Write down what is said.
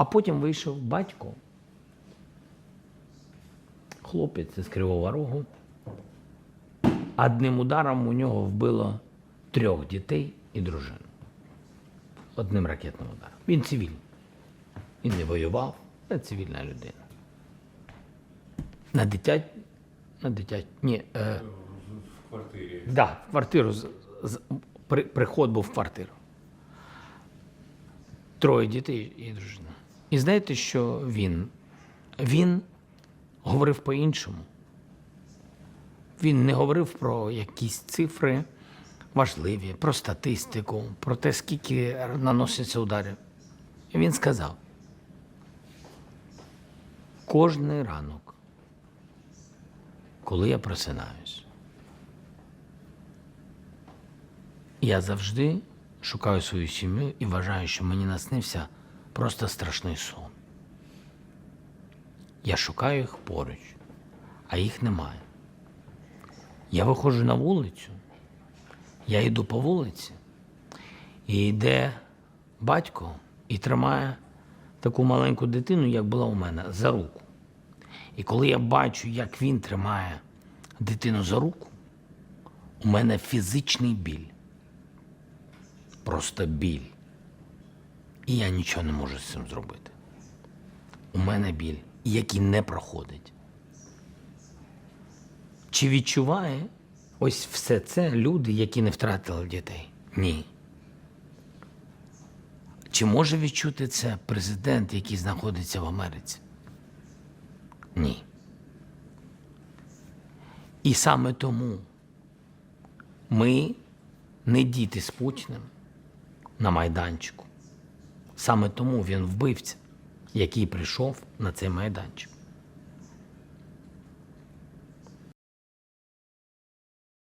А потім вийшов батько, хлопець із Кривого Рогу. Одним ударом у нього вбило трьох дітей і дружину. Одним ракетним ударом. Він цивільний. Він не воював, це цивільна людина. На дитя... На дитя... Ні, е... В квартирі. Да, в квартиру. з- з- при- Приход був в квартиру. Троє дітей і дружина. І знаєте, що він? Він говорив по-іншому. Він не говорив про якісь цифри важливі, про статистику, про те, скільки наноситься ударів. Він сказав: кожний ранок, коли я просинаюсь, Я завжди шукаю свою сім'ю і вважаю, що мені наснився просто страшний сон. Я шукаю їх поруч, а їх немає. Я виходжу на вулицю, я йду по вулиці, і йде батько і тримає таку маленьку дитину, як була у мене, за руку. І коли я бачу, як він тримає дитину за руку, у мене фізичний біль просто біль. І я нічого не можу з цим зробити. У мене біль, який не проходить. Чи відчуває ось все це люди, які не втратили дітей? Ні. Чи може відчути це президент, який знаходиться в Америці? Ні. І саме тому ми не діти з Путіним на майданчику. Саме тому він вбивця, який прийшов на цей майданчик.